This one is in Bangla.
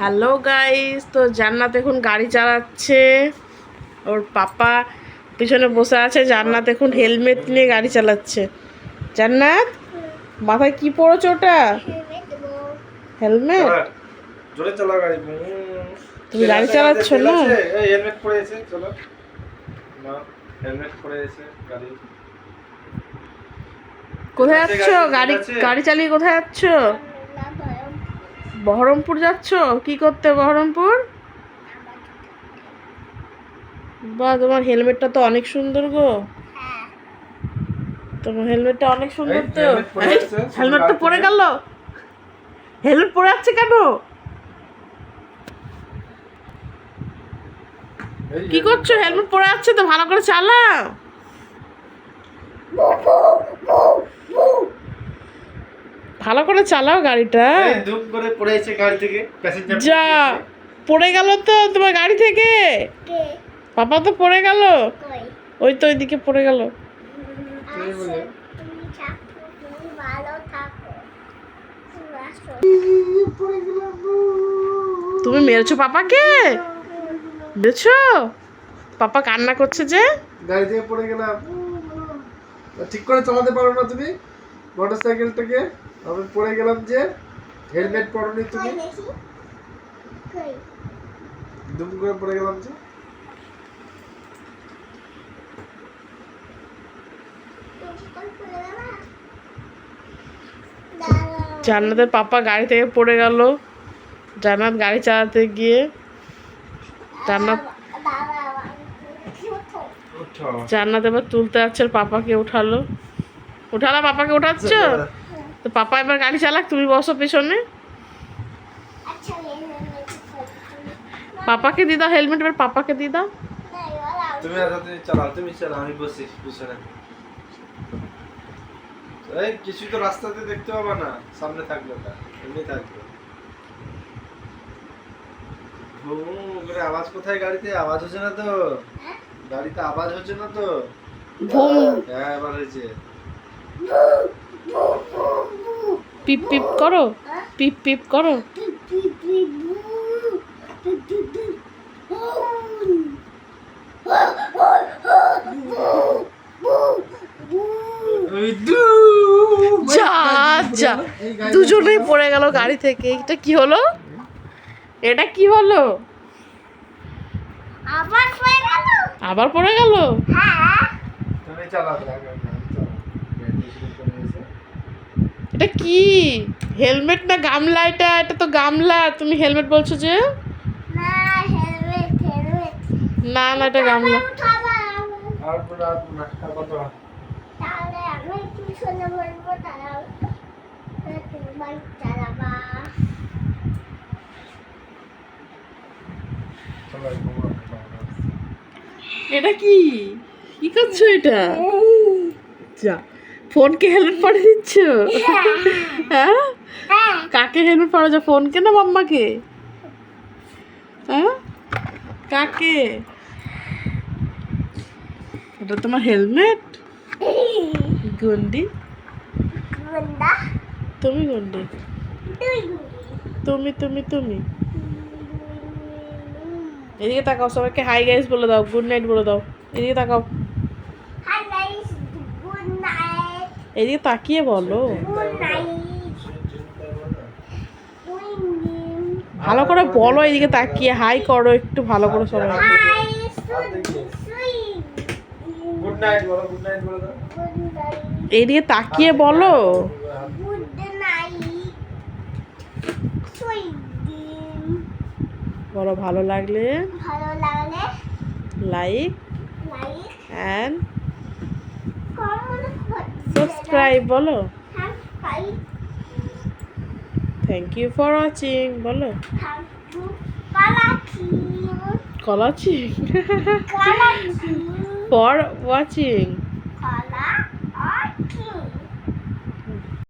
হ্যালো গাইস তো জান্নাত এখন গাড়ি চালাচ্ছে। ওর পাপা পিছনে বসে আছে। জান্নাত এখন হেলমেট নিয়ে গাড়ি চালাচ্ছে। জান্নাত মাথায় কি পড়েছে ওটা? হেলমেট? জোরে চালাও গাড়ি। তুমি গাড়ি চালাচ্ছ না? হেলমেট আছে চলো। হেলমেট আছে গাড়ি। কোথায় যাচ্ছ? গাড়ি গাড়ি চালিয়ে কোথায় যাচ্ছ? বহরমপুর যাচ্ছ? কি করতে বহরমপুর? বাহ তোমার হেলমেটটা তো অনেক সুন্দর গো। তোমার হেলমেটটা অনেক সুন্দর তো। হেলমেট তো পরে গেল। হেলমেট পরে যাচ্ছে কেন? কি করছ? হেলমেট পরে আছে তো ভালো করে চালাও। ভালো করে চালাও গাড়িটা। দুম করে পড়ে আছে গাড়ি থেকে প্যাসেঞ্জার যা পড়ে গেল তো তোমার গাড়ি থেকে? পাপা তো পড়ে গেল? ওই তো ওইদিকে পড়ে গেল। তুমি মেরেছো পাপাকে? মেরেছো? পাপা কান্না করছে যে? গাড়ি থেকে পড়ে গেলাম। ঠিক করে চালাতে পারো না তুমি মোটর সাইকেলটাকে আমি পড়ে গেলাম যে হেলমেট পরনি তুমি। দুম করে পড়ে গেলাম যে। জান্নাতের পাপা গাড়ি থেকে পড়ে গেল। জান্নাত গাড়ি চালাতে গিয়ে জান্নাত জান্নাত এবার তুলতে যাচ্ছে পাপাকে উঠালো। উঠালো পাপাকে উঠাচ্ছ? তো পাপা এবার গাড়ি চালাক তুমি বসো পেছনে। পাপাকে দিয়ে দাও হেলমেট এবার পাপাকে দিয়ে দাও। তুমি আর তুমি চালাও তুমি চালাও আমি বসি পিছনে। এই কিছু তো রাস্তাতে দেখতে পাবা না সামনে থাকবে ওটা এমনি থাকবে। ভুম করে আওয়াজ কোথায় গাড়িতে? আওয়াজ হচ্ছে না তো। গাড়িতে আওয়াজ হচ্ছে না তো। ভুম। হ্যাঁ এবার হয়েছে। পিপ পিপ করো? পিপ পিপ করো? গাড়ি- দুজনেই পড়ে গেল গাড়ি থেকে। এটা কি হলো? এটা কি হলো? আবার হয়ে গেল? আবার পড়ে গেল? হ্যাঁ। তুমি চালাও তো, আগে আমি চালাও। ব্যাটারি শুরু করে দিয়েছে। এটা কি? হেলমেট না গামলা এটা? এটা তো গামলা। তুমি হেলমেট বলছো যে? না না না এটা গামলা। এটা কি? কি করছ এটা? যা। ফোনকে হেলমেট পরে দিচ্ছ? হ্যাঁ? হ্যাঁ। কাকে হেলমেট পরে যা ফোনকে না মাম্মাকে? হ্যাঁ? কাকে? এটা তোমার হেলমেট গন্ডি? তুমি গন্ডি? তুমি তুমি তুমি? এদিকে তাকাও সবাইকে হাই গাইস বলে দাও গুড নাইট বলে দাও। এদিকে তাকাও হাই গাইস গুড নাইট এদিকে তাকিয়ে বলো। ভালো করে বলো এদিকে তাকিয়ে হাই করো একটু ভালো করে সবাই। নাইট এদিকে তাকিয়ে বলো। বলো ভালো লাগলে? ভালো লাগলে লাইক লাইক অ্যান্ড সাবস্ক্রাইব বলো। থ্যাংক ইউ ফর ওয়াচিং বলো। কলাচি ফর ওয়াচিং